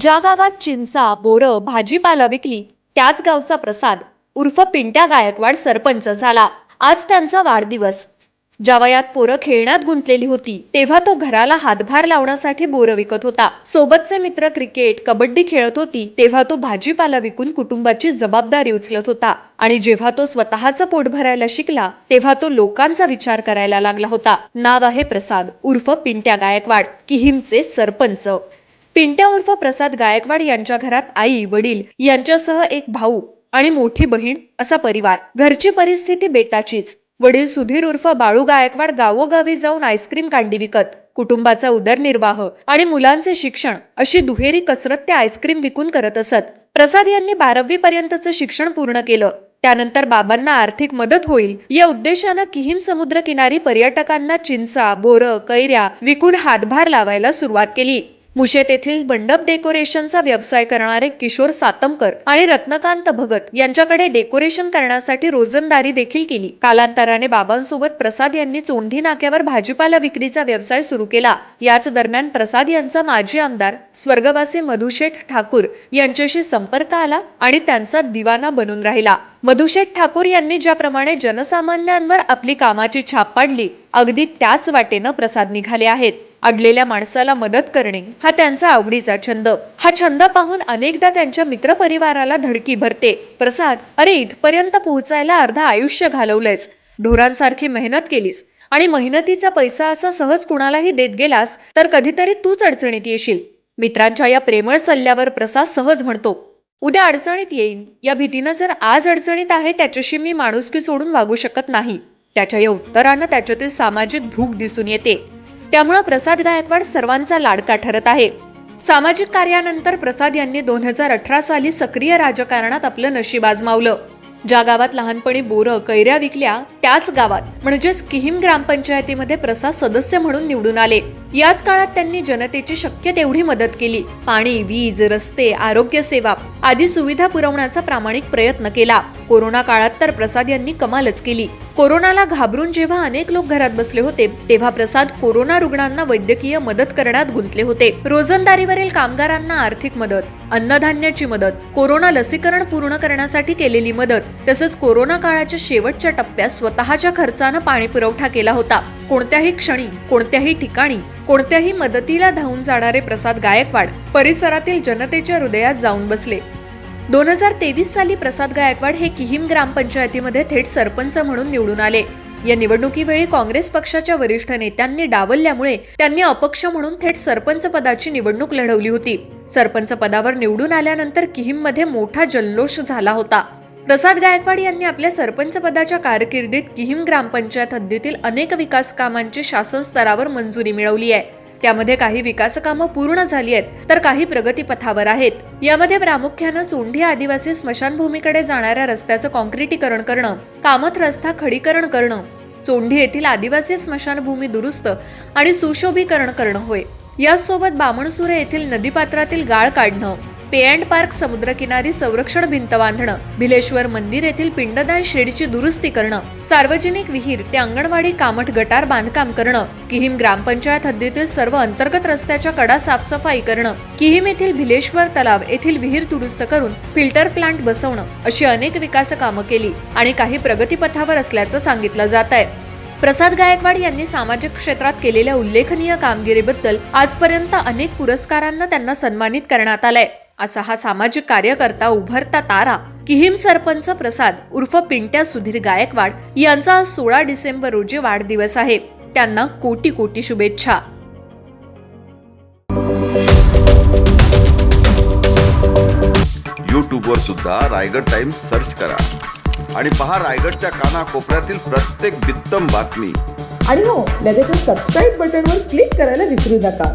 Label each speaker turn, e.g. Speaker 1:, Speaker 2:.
Speaker 1: ज्या गावात चिंचा बोरं भाजीपाला विकली त्याच गावचा प्रसाद उर्फ पिंट्या गायकवाड सरपंच झाला. आज त्यांचा वाढदिवस. ज्या वयात पोरं खेळण्यात गुंतलेली होती तेव्हा तो घराला हातभार लावण्यासाठी बोरं विकत होता. सोबतचे मित्र क्रिकेट कबड्डी खेळत होती तेव्हा तो भाजीपाला विकून कुटुंबाची जबाबदारी उचलत होता. आणि जेव्हा तो स्वतःचं पोट भरायला शिकला तेव्हा तो लोकांचा विचार करायला लागला होता. नाव आहे प्रसाद उर्फ पिंट्या गायकवाड किहिमचे सरपंच. पिंट्या उर्फ प्रसाद गायकवाड यांच्या घरात आई वडील यांच्यासह एक भाऊ आणि मोठी बहीण असा परिवार. घरची परिस्थिती बेताचीच. वडील सुधीर उर्फ बाळू गायकवाड गावोगावी जाऊन आईस्क्रीम कांडी विकत कुटुंबाचा उदरनिर्वाह आणि मुलांचे शिक्षण अशी दुहेरी कसरत ते आईस्क्रीम विकून करत असत. प्रसाद यांनी बारावी पर्यंतचं शिक्षण पूर्ण केलं. त्यानंतर बाबांना आर्थिक मदत होईल. या उद्देशानं किहीम समुद्र किनारी पर्यटकांना चिंचा बोरं कैऱ्या विकून हातभार लावायला सुरुवात केली. मुशेत येथील मंडप डेकोरेशनचा व्यवसाय करणारे किशोर सातमकर आणि रत्नकांत भगत यांच्याकडे डेकोरेशन करण्यासाठी रोजंदारी देखील केली. कालांतराने बाबांसोबत प्रसाद यांनी चोंढी नाक्यावर भाजीपाला विक्रीचा व्यवसाय सुरू केला. याच दरम्यान प्रसाद यांचा माजी आमदार स्वर्गवासी मधुशेठ ठाकूर यांच्याशी संपर्क आला आणि त्यांचा दिवाना बनून राहिला. मधुशेठ ठाकूर यांनी ज्याप्रमाणे जनसामान्यांवर आपली कामाची छाप पाडली अगदी त्याच वाटेनं प्रसाद निघाले आहेत. अडलेल्या माणसाला मदत करणे हा त्यांचा आवडीचा छंद. हा छंद पाहून अनेकदा त्यांच्या मित्रपरिवाराला धडकी भरते. प्रसाद अरे इथपर्यंत पोहोचायला अर्धा आयुष्य घालवलंयस. ढोरांसारखी मेहनत केलीस. आणि मेहनतीचा पैसा असा सहज कुणालाही देत गेलास तर कधीतरी तूच अडचणीत येशील. मित्रांच्या या प्रेमळ सल्ल्यावर प्रसाद सहज म्हणतो उद्या अडचणीत येईन. या भीतीनं जर आज अडचणीत आहे त्याच्याशी मी माणुसकी सोडून वागू शकत नाही. त्याच्या या उत्तरानं त्याच्यातील सामाजिक भूक दिसून येते. त्यामुळं प्रसाद गायकवाड सर्वांचा लाडका ठरत आहे. सामाजिक कार्यानंतर प्रसाद यांनी दोन हजार अठरा साली सक्रिय राजकारणात आपलं नशीब आजमावलं. ज्या गावात लहानपणी बोरं कैऱ्या विकल्या त्याच गावात म्हणजेच किहीम ग्रामपंचायतीमध्ये प्रसाद सदस्य म्हणून निवडून आले. याच काळात त्यांनी जनतेची शक्य तेवढी मदत केली. पाणी वीज रस्ते आरोग्य सेवा आदी सुविधा पुरवण्याचा प्रामाणिक प्रयत्न केला. कोरोना काळात तर प्रसाद यांनी कमालच केली. कोरोनाला घाबरून जेव्हा अनेक लोक घरात बसले होते तेव्हा प्रसाद कोरोना रुग्णांना वैद्यकीय मदत करण्यात गुंतले होते. रोजंदारीवरील कामगारांना आर्थिक मदत अन्नधान्याची मदत कोरोना लसीकरण पूर्ण करण्यासाठी केलेली मदत तसंच कोरोना काळाच्या शेवटच्या टप्प्यात स्वतःच्या खर्चानं पाणी पुरवठा केला होता. कोणत्याही क्षणी कोणत्याही ठिकाणी कोणत्याही मदतीला धावून जाणारे प्रसाद गायकवाड परिसरातील जनतेच्या हृदयात जाऊन बसले. दोन हजार तेवीस साली प्रसाद गायकवाड हे किहिम ग्रामपंचायतीमध्ये थेट सरपंच म्हणून निवडून आले. या निवडणुकीवेळी काँग्रेस पक्षाच्या वरिष्ठ नेत्यांनी डावलल्यामुळे त्यांनी अपक्ष म्हणून थेट सरपंच पदाची निवडणूक लढवली होती. सरपंच पदावर निवडून आल्यानंतर किहिममध्ये मोठा जल्लोष झाला होता. प्रसाद गायकवाड यांनी आपल्या सरपंच पदाच्या कारकिर्दीत किहिम ग्रामपंचायत हद्दीतील अनेक विकास कामांची शासन स्तरावर मंजुरी मिळवली आहे. त्यामध्ये काही विकास कामं पूर्ण झाली आहेत तर काही प्रगतीपथावर आहेत. यामध्ये प्रामुख्यानं चोंढी आदिवासी स्मशानभूमीकडे जाणाऱ्या रस्त्याचं कॉन्क्रिटीकरण करणं कामत रस्ता खडीकरण करणं चोंढी येथील आदिवासी स्मशानभूमी दुरुस्त आणि सुशोभीकरण करणं होय. यासोबत बामणसुरे येथील नदीपात्रातील गाळ काढणं पे अँड पार्क समुद्रकिनारी संरक्षण भिंत बांधणं भिलेश्वर मंदिर येथील पिंडदान शेडीची दुरुस्ती करणं सार्वजनिक विहीर ते अंगणवाडी कामठ गटार बांधकाम करणं किहिम ग्रामपंचायत हद्दीतील सर्व अंतर्गत रस्त्याच्या कडा साफसफाई करणं किहिम येथील भिलेश्वर तलाव येथील विहीर दुरुस्त करून फिल्टर प्लांट बसवणं अशी अनेक विकास कामं केली आणि काही प्रगतीपथावर असल्याचं सांगितलं जात आहे प्रसाद गायकवाड यांनी सामाजिक क्षेत्रात केलेल्या उल्लेखनीय कामगिरीबद्दल आजपर्यंत अनेक पुरस्कारांना त्यांना सन्मानित करण्यात आलंय. असा हा सामाजिक कार्यकर्ता उभरता तारा किहीम सरपंच प्रसाद उर्फ पिंट्या सुधीर गायकवाड यांचा आज सोळा डिसेंबर रोजी वाढदिवस आहे. त्यांना कोटी कोटी शुभेच्छा.
Speaker 2: यूट्यूबवर सुद्धा रायगड टाइम्स सर्च करा. आणि पहा रायगडच्या कानाकोपऱ्यातील प्रत्येक बित्तम बातमी.
Speaker 3: आणि हो लगेचच सबस्क्राईब बटनवर क्लिक करायला विसरू नका.